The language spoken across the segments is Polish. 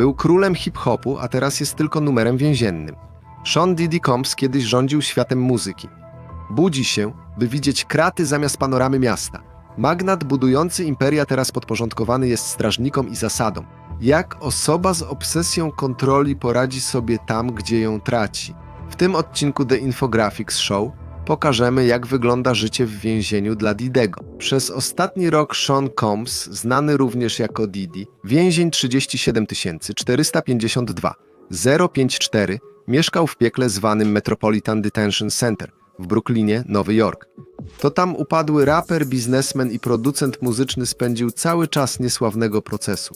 Był królem hip-hopu, a teraz jest tylko numerem więziennym. Sean Diddy Combs kiedyś rządził światem muzyki. Budzi się, by widzieć kraty zamiast panoramy miasta. Magnat budujący imperia teraz podporządkowany jest strażnikom i zasadom. Jak osoba z obsesją kontroli poradzi sobie tam, gdzie ją traci? W tym odcinku The Infographics Show pokażemy, jak wygląda życie w więzieniu dla Didego. Przez ostatni rok Sean Combs, znany również jako Didi, więzień 37 452 054, mieszkał w piekle zwanym Metropolitan Detention Center w Brooklynie, Nowy Jork. To tam upadły raper, biznesmen i producent muzyczny spędził cały czas niesławnego procesu.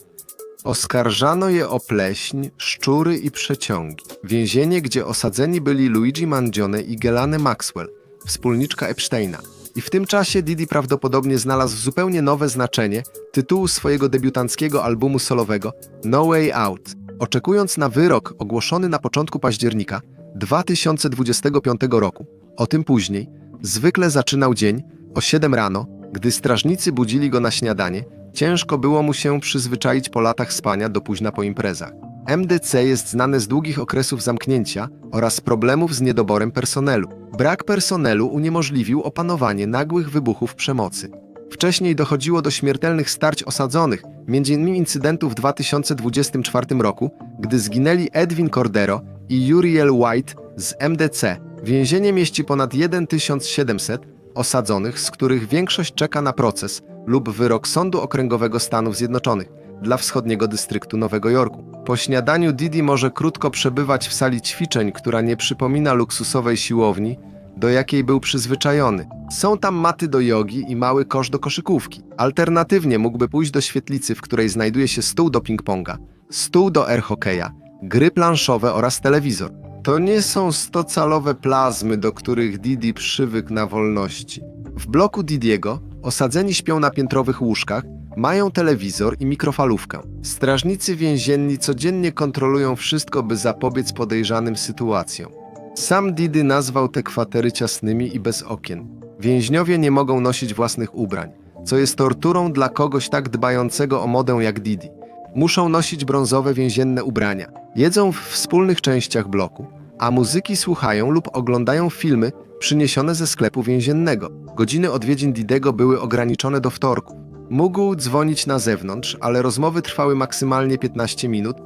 Oskarżano je o pleśń, szczury i przeciągi. Więzienie, gdzie osadzeni byli Luigi Mangione i Gelane Maxwell, wspólniczka Epsteina. I w tym czasie Didi prawdopodobnie znalazł zupełnie nowe znaczenie tytułu swojego debiutanckiego albumu solowego No Way Out, oczekując na wyrok ogłoszony na początku października 2025 roku. O tym później zwykle zaczynał dzień o 7 rano, gdy strażnicy budzili go na śniadanie. Ciężko było mu się przyzwyczaić po latach spania do późna po imprezach. MDC jest znane z długich okresów zamknięcia oraz problemów z niedoborem personelu. Brak personelu uniemożliwił opanowanie nagłych wybuchów przemocy. Wcześniej dochodziło do śmiertelnych starć osadzonych, m.in. incydentu w 2024 roku, gdy zginęli Edwin Cordero i Uriel White z MDC. Więzienie mieści ponad 1700 osadzonych, z których większość czeka na proces lub wyrok Sądu Okręgowego Stanów Zjednoczonych dla wschodniego dystryktu Nowego Jorku. Po śniadaniu Didi może krótko przebywać w sali ćwiczeń, która nie przypomina luksusowej siłowni, do jakiej był przyzwyczajony. Są tam maty do jogi i mały kosz do koszykówki. Alternatywnie mógłby pójść do świetlicy, w której znajduje się stół do ping-ponga, stół do air hokeja, gry planszowe oraz telewizor. To nie są stocalowe plazmy, do których Didi przywykł na wolności. W bloku Didiego osadzeni śpią na piętrowych łóżkach, mają telewizor i mikrofalówkę. Strażnicy więzienni codziennie kontrolują wszystko, by zapobiec podejrzanym sytuacjom. Sam Didi nazwał te kwatery ciasnymi i bez okien. Więźniowie nie mogą nosić własnych ubrań, co jest torturą dla kogoś tak dbającego o modę jak Didi. Muszą nosić brązowe więzienne ubrania. Jedzą w wspólnych częściach bloku, a muzyki słuchają lub oglądają filmy przyniesione ze sklepu więziennego. Godziny odwiedzin Didego były ograniczone do wtorku. Mógł dzwonić na zewnątrz, ale rozmowy trwały maksymalnie 15 minut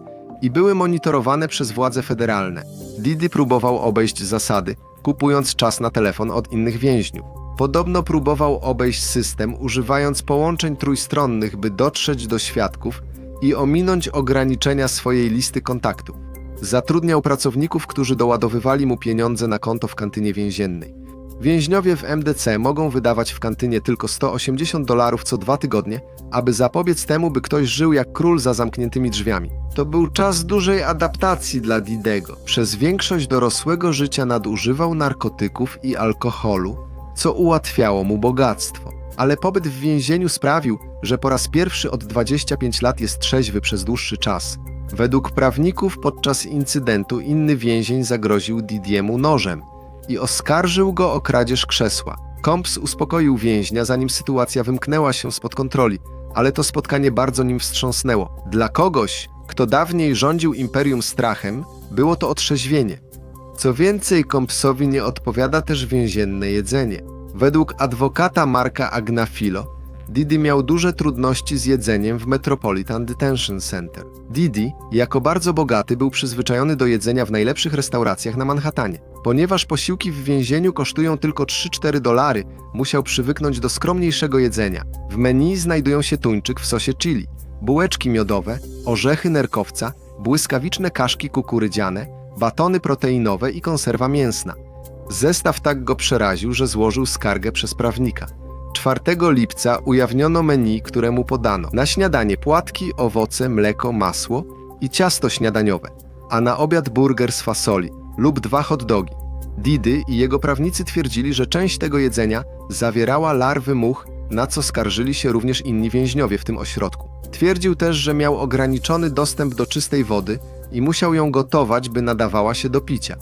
i były monitorowane przez władze federalne. Didi próbował obejść zasady, kupując czas na telefon od innych więźniów. Podobno próbował obejść system, używając połączeń trójstronnych, by dotrzeć do świadków i ominąć ograniczenia swojej listy kontaktów. Zatrudniał pracowników, którzy doładowywali mu pieniądze na konto w kantynie więziennej. Więźniowie w MDC mogą wydawać w kantynie tylko 180 dolarów co dwa tygodnie, aby zapobiec temu, by ktoś żył jak król za zamkniętymi drzwiami. To był czas dużej adaptacji dla Didego. Przez większość dorosłego życia nadużywał narkotyków i alkoholu, co ułatwiało mu bogactwo. Ale pobyt w więzieniu sprawił, że po raz pierwszy od 25 lat jest trzeźwy przez dłuższy czas. Według prawników podczas incydentu inny więzień zagroził Didiemu nożem i oskarżył go o kradzież krzesła. Combs uspokoił więźnia, zanim sytuacja wymknęła się spod kontroli, ale to spotkanie bardzo nim wstrząsnęło. Dla kogoś, kto dawniej rządził imperium strachem, było to otrzeźwienie. Co więcej, Combsowi nie odpowiada też więzienne jedzenie. Według adwokata Marka Agnafilo, Didi miał duże trudności z jedzeniem w Metropolitan Detention Center. Didi, jako bardzo bogaty, był przyzwyczajony do jedzenia w najlepszych restauracjach na Manhattanie. Ponieważ posiłki w więzieniu kosztują tylko 3-4 dolary, musiał przywyknąć do skromniejszego jedzenia. W menu znajdują się tuńczyk w sosie chili, bułeczki miodowe, orzechy nerkowca, błyskawiczne kaszki kukurydziane, batony proteinowe i konserwa mięsna. Zestaw tak go przeraził, że złożył skargę przez prawnika. 4 lipca ujawniono menu, któremu podano na śniadanie płatki, owoce, mleko, masło i ciasto śniadaniowe, a na obiad burger z fasoli lub dwa hot dogi. Didy i jego prawnicy twierdzili, że część tego jedzenia zawierała larwy much, na co skarżyli się również inni więźniowie w tym ośrodku. Twierdził też, że miał ograniczony dostęp do czystej wody i musiał ją gotować, by nadawała się do picia.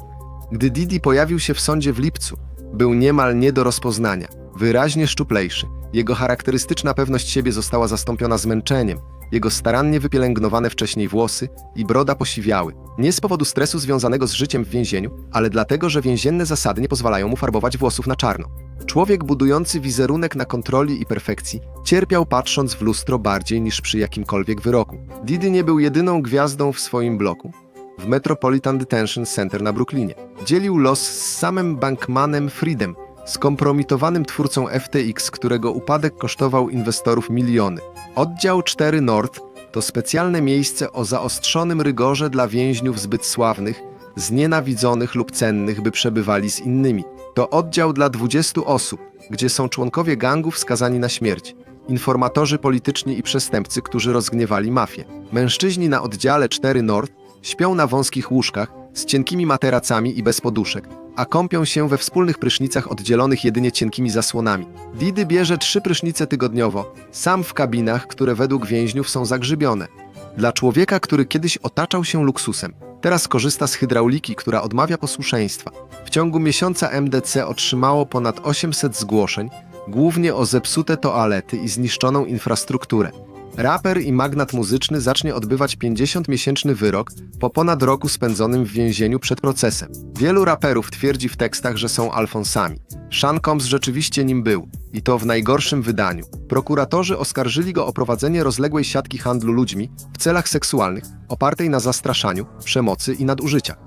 Gdy Didi pojawił się w sądzie w lipcu, był niemal nie do rozpoznania, wyraźnie szczuplejszy, Jego charakterystyczna pewność siebie została zastąpiona zmęczeniem. Jego starannie wypielęgnowane wcześniej włosy i broda posiwiały. Nie z powodu stresu związanego z życiem w więzieniu, ale dlatego, że więzienne zasady nie pozwalają mu farbować włosów na czarno. Człowiek budujący wizerunek na kontroli i perfekcji cierpiał patrząc w lustro bardziej niż przy jakimkolwiek wyroku. Didi nie był jedyną gwiazdą w swoim bloku. W Metropolitan Detention Center na Brooklynie. Dzielił los z samym Bankmanem Friedem, skompromitowanym twórcą FTX, którego upadek kosztował inwestorów miliony. Oddział 4 North to specjalne miejsce o zaostrzonym rygorze dla więźniów zbyt sławnych, znienawidzonych lub cennych, by przebywali z innymi. To oddział dla 20 osób, gdzie są członkowie gangów skazani na śmierć, informatorzy polityczni i przestępcy, którzy rozgniewali mafię. Mężczyźni na oddziale 4 North śpią na wąskich łóżkach z cienkimi materacami i bez poduszek, a kąpią się we wspólnych prysznicach oddzielonych jedynie cienkimi zasłonami. Didy bierze trzy prysznice tygodniowo, sam w kabinach, które według więźniów są zagrzybione. Dla człowieka, który kiedyś otaczał się luksusem, teraz korzysta z hydrauliki, która odmawia posłuszeństwa. W ciągu miesiąca MDC otrzymało ponad 800 zgłoszeń, głównie o zepsute toalety i zniszczoną infrastrukturę. Raper i magnat muzyczny zacznie odbywać 50-miesięczny wyrok po ponad roku spędzonym w więzieniu przed procesem. Wielu raperów twierdzi w tekstach, że są Alfonsami. Sean Combs rzeczywiście nim był i to w najgorszym wydaniu. Prokuratorzy oskarżyli go o prowadzenie rozległej siatki handlu ludźmi w celach seksualnych, opartej na zastraszaniu, przemocy i nadużyciach.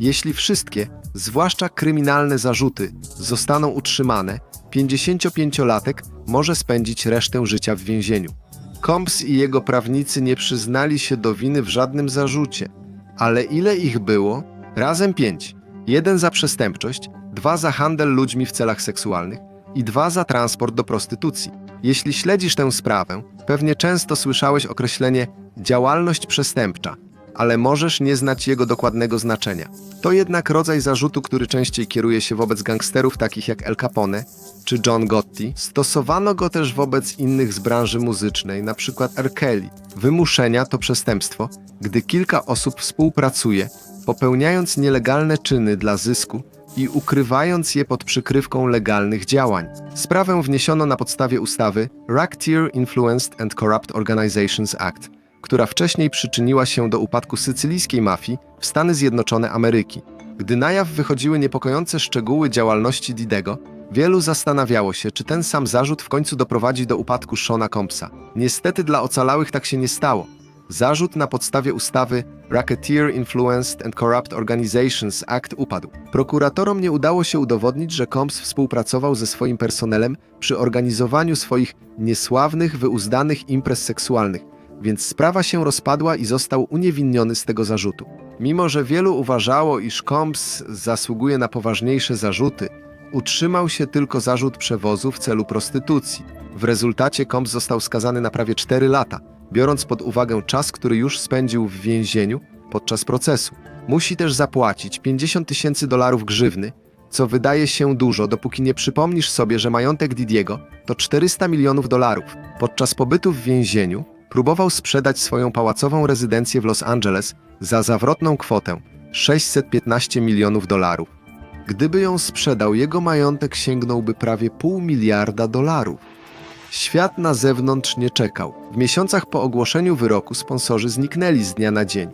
Jeśli wszystkie, zwłaszcza kryminalne zarzuty, zostaną utrzymane, 55-latek może spędzić resztę życia w więzieniu. Combs i jego prawnicy nie przyznali się do winy w żadnym zarzucie. Ale ile ich było? Razem pięć. Jeden za przestępczość, dwa za handel ludźmi w celach seksualnych i dwa za transport do prostytucji. Jeśli śledzisz tę sprawę, pewnie często słyszałeś określenie działalność przestępcza, ale możesz nie znać jego dokładnego znaczenia. To jednak rodzaj zarzutu, który częściej kieruje się wobec gangsterów takich jak El Capone czy John Gotti. Stosowano go też wobec innych z branży muzycznej, np. R. Kelly. Wymuszenia to przestępstwo, gdy kilka osób współpracuje, popełniając nielegalne czyny dla zysku i ukrywając je pod przykrywką legalnych działań. Sprawę wniesiono na podstawie ustawy Racketeer Influenced and Corrupt Organizations Act, która wcześniej przyczyniła się do upadku sycylijskiej mafii w Stany Zjednoczone Ameryki. Gdy na jaw wychodziły niepokojące szczegóły działalności Didego, wielu zastanawiało się, czy ten sam zarzut w końcu doprowadzi do upadku Shona Compsa. Niestety dla ocalałych tak się nie stało. Zarzut na podstawie ustawy Racketeer Influenced and Corrupt Organizations Act upadł. Prokuratorom nie udało się udowodnić, że Combs współpracował ze swoim personelem przy organizowaniu swoich niesławnych, wyuzdanych imprez seksualnych, więc sprawa się rozpadła i został uniewinniony z tego zarzutu. Mimo, że wielu uważało, iż Combs zasługuje na poważniejsze zarzuty, utrzymał się tylko zarzut przewozu w celu prostytucji. W rezultacie Combs został skazany na prawie 4 lata, biorąc pod uwagę czas, który już spędził w więzieniu podczas procesu. Musi też zapłacić 50 tysięcy dolarów grzywny, co wydaje się dużo, dopóki nie przypomnisz sobie, że majątek Didiego to 400 milionów dolarów. Podczas pobytu w więzieniu próbował sprzedać swoją pałacową rezydencję w Los Angeles za zawrotną kwotę 615 milionów dolarów. Gdyby ją sprzedał, jego majątek sięgnąłby prawie pół miliarda dolarów. Świat na zewnątrz nie czekał. W miesiącach po ogłoszeniu wyroku sponsorzy zniknęli z dnia na dzień,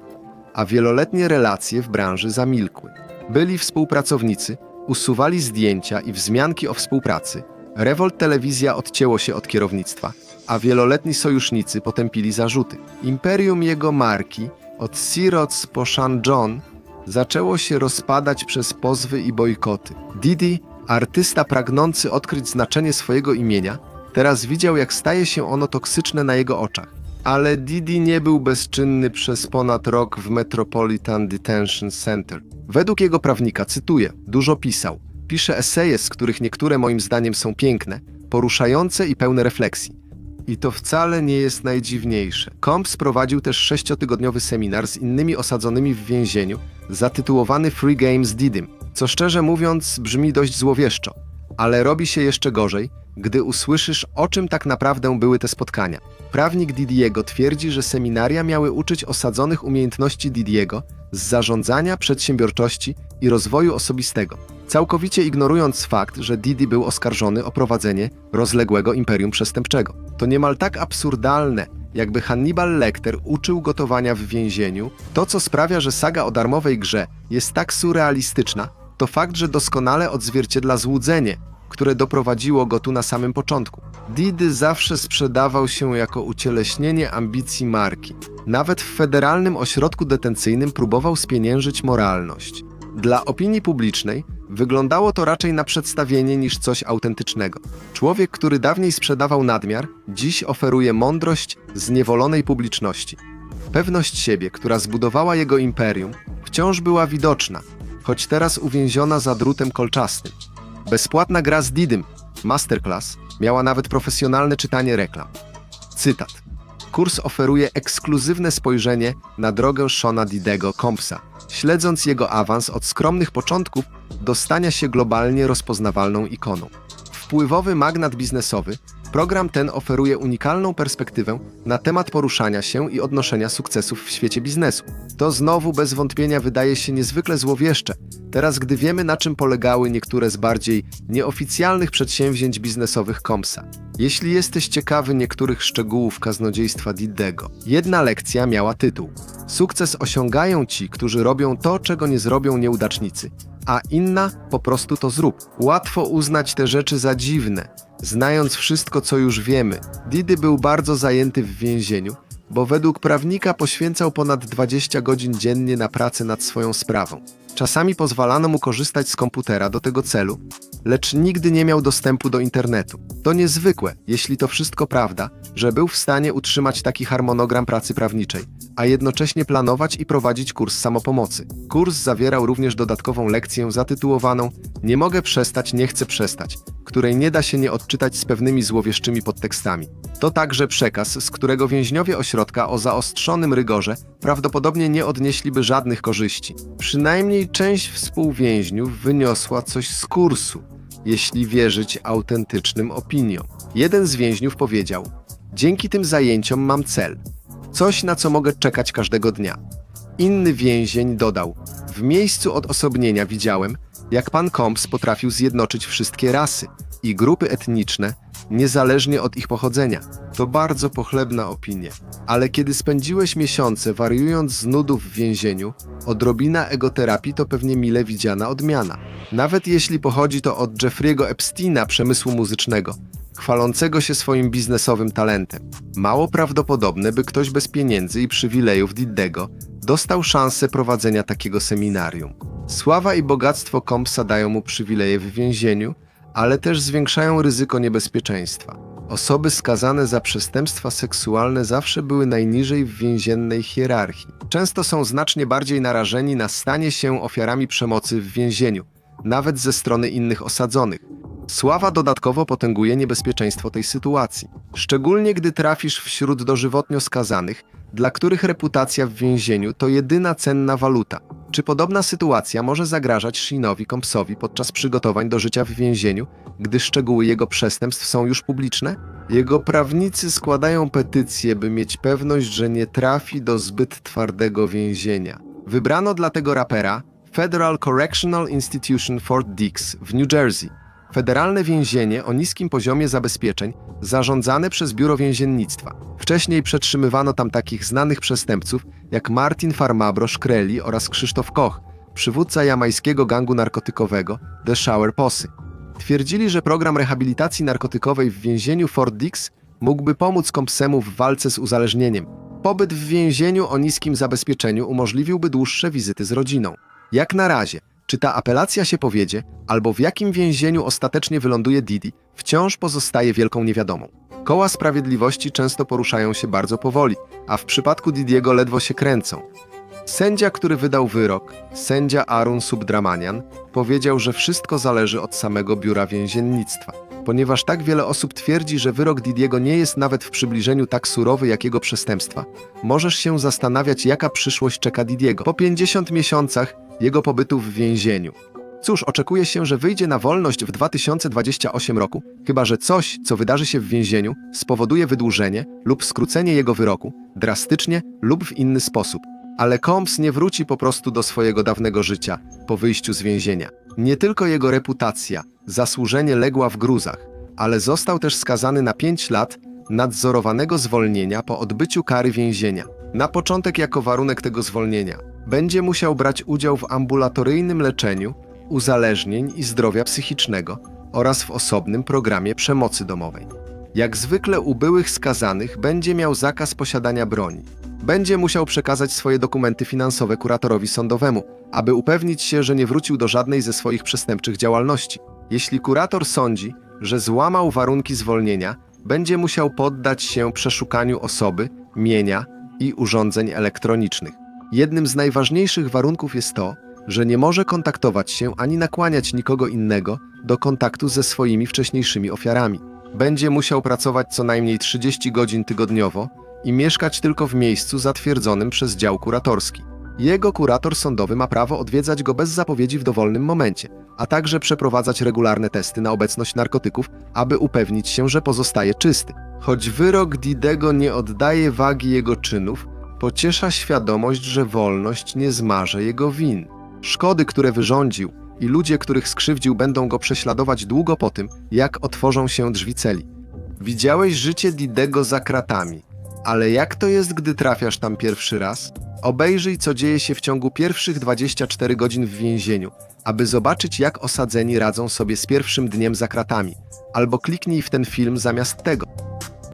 a wieloletnie relacje w branży zamilkły. Byli współpracownicy, usuwali zdjęcia i wzmianki o współpracy. Revolt Telewizja odcięło się od kierownictwa, a wieloletni sojusznicy potępili zarzuty. Imperium jego marki, od Siroc po Shan John, zaczęło się rozpadać przez pozwy i bojkoty. Didi, artysta pragnący odkryć znaczenie swojego imienia, teraz widział, jak staje się ono toksyczne na jego oczach. Ale Didi nie był bezczynny przez ponad rok w Metropolitan Detention Center. Według jego prawnika, cytuję, dużo pisał. Pisze eseje, z których niektóre moim zdaniem są piękne, poruszające i pełne refleksji. I to wcale nie jest najdziwniejsze. Combs prowadził też sześciotygodniowy seminar z innymi osadzonymi w więzieniu, zatytułowany Free Games Didim, co szczerze mówiąc brzmi dość złowieszczo. Ale robi się jeszcze gorzej, gdy usłyszysz, o czym tak naprawdę były te spotkania. Prawnik Didiego twierdzi, że seminaria miały uczyć osadzonych umiejętności Didiego z zarządzania, przedsiębiorczości i rozwoju osobistego, całkowicie ignorując fakt, że Didi był oskarżony o prowadzenie rozległego imperium przestępczego. To niemal tak absurdalne, jakby Hannibal Lecter uczył gotowania w więzieniu. To, co sprawia, że saga o darmowej grze jest tak surrealistyczna, to fakt, że doskonale odzwierciedla złudzenie, które doprowadziło go tu na samym początku. Didy zawsze sprzedawał się jako ucieleśnienie ambicji marki. Nawet w federalnym ośrodku detencyjnym próbował spieniężyć moralność. Dla opinii publicznej wyglądało to raczej na przedstawienie niż coś autentycznego. Człowiek, który dawniej sprzedawał nadmiar, dziś oferuje mądrość zniewolonej publiczności. Pewność siebie, która zbudowała jego imperium, wciąż była widoczna, choć teraz uwięziona za drutem kolczastym. Bezpłatna gra z Didym, Masterclass, miała nawet profesjonalne czytanie reklam. Cytat. Kurs oferuje ekskluzywne spojrzenie na drogę Shona Didego Compsa, śledząc jego awans od skromnych początków do stania się globalnie rozpoznawalną ikoną. Wpływowy magnat biznesowy, program ten oferuje unikalną perspektywę na temat poruszania się i odnoszenia sukcesów w świecie biznesu. To znowu bez wątpienia wydaje się niezwykle złowieszcze, teraz gdy wiemy na czym polegały niektóre z bardziej nieoficjalnych przedsięwzięć biznesowych Compsa. Jeśli jesteś ciekawy niektórych szczegółów kaznodziejstwa Didego, jedna lekcja miała tytuł Sukces osiągają ci, którzy robią to, czego nie zrobią nieudacznicy, a inna po prostu to zrób. Łatwo uznać te rzeczy za dziwne, znając wszystko, co już wiemy. Didy był bardzo zajęty w więzieniu, bo według prawnika poświęcał ponad 20 godzin dziennie na pracę nad swoją sprawą. Czasami pozwalano mu korzystać z komputera do tego celu, lecz nigdy nie miał dostępu do internetu. To niezwykłe, jeśli to wszystko prawda, że był w stanie utrzymać taki harmonogram pracy prawniczej, a jednocześnie planować i prowadzić kurs samopomocy. Kurs zawierał również dodatkową lekcję zatytułowaną Nie mogę przestać, nie chcę przestać, której nie da się nie odczytać z pewnymi złowieszczymi podtekstami. To także przekaz, z którego więźniowie ośrodka o zaostrzonym rygorze prawdopodobnie nie odnieśliby żadnych korzyści. Przynajmniej część współwięźniów wyniosła coś z kursu, jeśli wierzyć autentycznym opiniom. Jeden z więźniów powiedział: Dzięki tym zajęciom mam cel. Coś, na co mogę czekać każdego dnia. Inny więzień dodał: W miejscu odosobnienia widziałem, jak pan Combs potrafił zjednoczyć wszystkie rasy i grupy etniczne, niezależnie od ich pochodzenia. To bardzo pochlebna opinia. Ale kiedy spędziłeś miesiące wariując z nudów w więzieniu, odrobina egoterapii to pewnie mile widziana odmiana. Nawet jeśli pochodzi to od Jeffrey'ego Epsteina przemysłu muzycznego, chwalącego się swoim biznesowym talentem. Mało prawdopodobne, by ktoś bez pieniędzy i przywilejów Diddego dostał szansę prowadzenia takiego seminarium. Sława i bogactwo Compsa dają mu przywileje w więzieniu, ale też zwiększają ryzyko niebezpieczeństwa. Osoby skazane za przestępstwa seksualne zawsze były najniżej w więziennej hierarchii. Często są znacznie bardziej narażeni na stanie się ofiarami przemocy w więzieniu, nawet ze strony innych osadzonych. Sława dodatkowo potęguje niebezpieczeństwo tej sytuacji, szczególnie gdy trafisz wśród dożywotnio skazanych, dla których reputacja w więzieniu to jedyna cenna waluta. Czy podobna sytuacja może zagrażać Shinowi Compsowi podczas przygotowań do życia w więzieniu, gdy szczegóły jego przestępstw są już publiczne? Jego prawnicy składają petycję, by mieć pewność, że nie trafi do zbyt twardego więzienia. Wybrano dla tego rapera Federal Correctional Institution Fort Dix w New Jersey, federalne więzienie o niskim poziomie zabezpieczeń zarządzane przez Biuro Więziennictwa. Wcześniej przetrzymywano tam takich znanych przestępców jak Martin Farmabro Shkreli oraz Krzysztof Koch, przywódca jamańskiego gangu narkotykowego The Shower Posse. Twierdzili, że program rehabilitacji narkotykowej w więzieniu Fort Dix mógłby pomóc Kompsemu w walce z uzależnieniem. Pobyt w więzieniu o niskim zabezpieczeniu umożliwiłby dłuższe wizyty z rodziną. Jak na razie, czy ta apelacja się powiedzie, albo w jakim więzieniu ostatecznie wyląduje Didi, wciąż pozostaje wielką niewiadomą. Koła sprawiedliwości często poruszają się bardzo powoli, a w przypadku Didiego ledwo się kręcą. Sędzia, który wydał wyrok, sędzia Arun Subdramanian, powiedział, że wszystko zależy od samego biura więziennictwa. Ponieważ tak wiele osób twierdzi, że wyrok Didiego nie jest nawet w przybliżeniu tak surowy jak jego przestępstwa, możesz się zastanawiać, jaka przyszłość czeka Didiego po 50 miesiącach jego pobytu w więzieniu. Cóż, oczekuje się, że wyjdzie na wolność w 2028 roku, chyba że coś, co wydarzy się w więzieniu, spowoduje wydłużenie lub skrócenie jego wyroku, drastycznie lub w inny sposób. Ale Combs nie wróci po prostu do swojego dawnego życia po wyjściu z więzienia. Nie tylko jego reputacja, zasłużenie legła w gruzach, ale został też skazany na 5 lat nadzorowanego zwolnienia po odbyciu kary więzienia. Na początek jako warunek tego zwolnienia będzie musiał brać udział w ambulatoryjnym leczeniu uzależnień i zdrowia psychicznego oraz w osobnym programie przemocy domowej. Jak zwykle u byłych skazanych będzie miał zakaz posiadania broni. Będzie musiał przekazać swoje dokumenty finansowe kuratorowi sądowemu, aby upewnić się, że nie wrócił do żadnej ze swoich przestępczych działalności. Jeśli kurator sądzi, że złamał warunki zwolnienia, będzie musiał poddać się przeszukaniu osoby, mienia i urządzeń elektronicznych. Jednym z najważniejszych warunków jest to, że nie może kontaktować się ani nakłaniać nikogo innego do kontaktu ze swoimi wcześniejszymi ofiarami. Będzie musiał pracować co najmniej 30 godzin tygodniowo i mieszkać tylko w miejscu zatwierdzonym przez dział kuratorski. Jego kurator sądowy ma prawo odwiedzać go bez zapowiedzi w dowolnym momencie, a także przeprowadzać regularne testy na obecność narkotyków, aby upewnić się, że pozostaje czysty. Choć wyrok Didego nie oddaje wagi jego czynów, pociesza świadomość, że wolność nie zmarze jego win. Szkody, które wyrządził i ludzie, których skrzywdził, będą go prześladować długo po tym, jak otworzą się drzwi celi. Widziałeś życie Didego za kratami, ale jak to jest, gdy trafiasz tam pierwszy raz? Obejrzyj, co dzieje się w ciągu pierwszych 24 godzin w więzieniu, aby zobaczyć, jak osadzeni radzą sobie z pierwszym dniem za kratami. Albo kliknij w ten film zamiast tego.